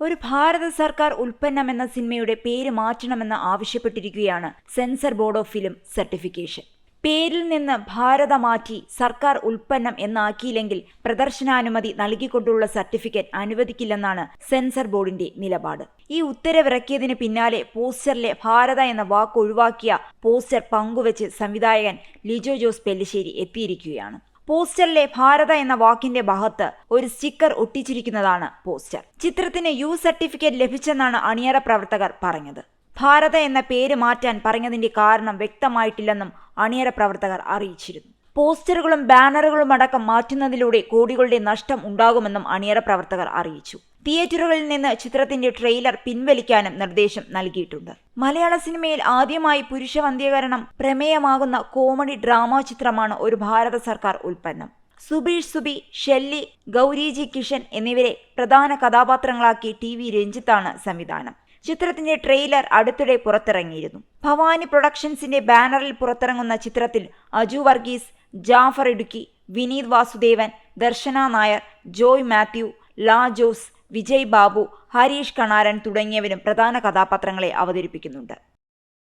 ഒരു ഭാരത സർക്കാർ ഉൽപ്പന്നം എന്ന സിനിമയുടെ പേര് മാറ്റണമെന്ന് ആവശ്യപ്പെട്ടിരിക്കുകയാണ് censor board of film certification. പേരിൽ നിന്ന് ഭാരത മാറ്റി സർക്കാർ ഉൽപ്പന്നം എന്നാക്കിയില്ലെങ്കിൽ പ്രദർശനാനുമതി നൽകിക്കൊണ്ടുള്ള സർട്ടിഫിക്കറ്റ് അനുവദിക്കില്ലെന്നാണ് സെൻസർ ബോർഡിന്റെ നിലപാട്. ഈ ഉത്തരവിറക്കിയതിന് പിന്നാലെ പോസ്റ്ററിലെ ഭാരത എന്ന വാക്ക് ഒഴിവാക്കിയ പോസ്റ്റർ പങ്കുവച്ച് സംവിധായകൻ ലിജോ ജോസ് പെല്ലിശ്ശേരി എത്തിയിരിക്കുകയാണ്. പോസ്റ്ററിലെ ഭാരത എന്ന വാക്കിന്റെ ഭാഗത്ത് ഒരു സ്റ്റിക്കർ ഒട്ടിച്ചിരിക്കുന്നതാണ് പോസ്റ്റർ. ചിത്രത്തിന് യു സർട്ടിഫിക്കറ്റ് ലഭിച്ചെന്നാണ് അണിയറ പ്രവർത്തകർ പറഞ്ഞത്. ഭാരത എന്ന പേര് മാറ്റാൻ പറഞ്ഞതിന്റെ കാരണം വ്യക്തമായിട്ടില്ലെന്നും അണിയറ പ്രവർത്തകർ അറിയിച്ചിരുന്നു. പോസ്റ്ററുകളും ബാനറുകളും അടക്കം മാറ്റുന്നതിലൂടെ കോടികളുടെ നഷ്ടം ഉണ്ടാകുമെന്നും അണിയറ പ്രവർത്തകർ അറിയിച്ചു. തിയേറ്ററുകളിൽ നിന്ന് ചിത്രത്തിന്റെ ട്രെയിലർ പിൻവലിക്കാനും നിർദ്ദേശം നൽകിയിട്ടുണ്ട്. മലയാള സിനിമയിൽ ആദ്യമായി പുരുഷ വന്ധ്യകരണം പ്രമേയമാകുന്ന കോമഡി ഡ്രാമ ചിത്രമാണ് ഒരു ഭാരത സർക്കാർ ഉൽപ്പന്നം. സുബീഷ് സുബി ഷെല്ലി ഗൗരിജി കിഷൻ എന്നിവരെ പ്രധാന കഥാപാത്രങ്ങളാക്കി ടി വി രഞ്ജിത്താണ് സംവിധാനം. ചിത്രത്തിന്റെ ട്രെയിലർ അടുത്തിടെ പുറത്തിറങ്ങിയിരുന്നു. ഭവാനി പ്രൊഡക്ഷൻസിന്റെ ബാനറിൽ പുറത്തിറങ്ങുന്ന ചിത്രത്തിൽ അജു വർഗീസ് ജാഫർ ഇടുക്കി വിനീത് വാസുദേവൻ ദർശന നായർ ജോയ് മാത്യു ലാ ജോസ് വിജയ് ബാബു ഹരീഷ് കണാരൻ തുടങ്ങിയവരും പ്രധാന കഥാപാത്രങ്ങളെ അവതരിപ്പിക്കുന്നുണ്ട്.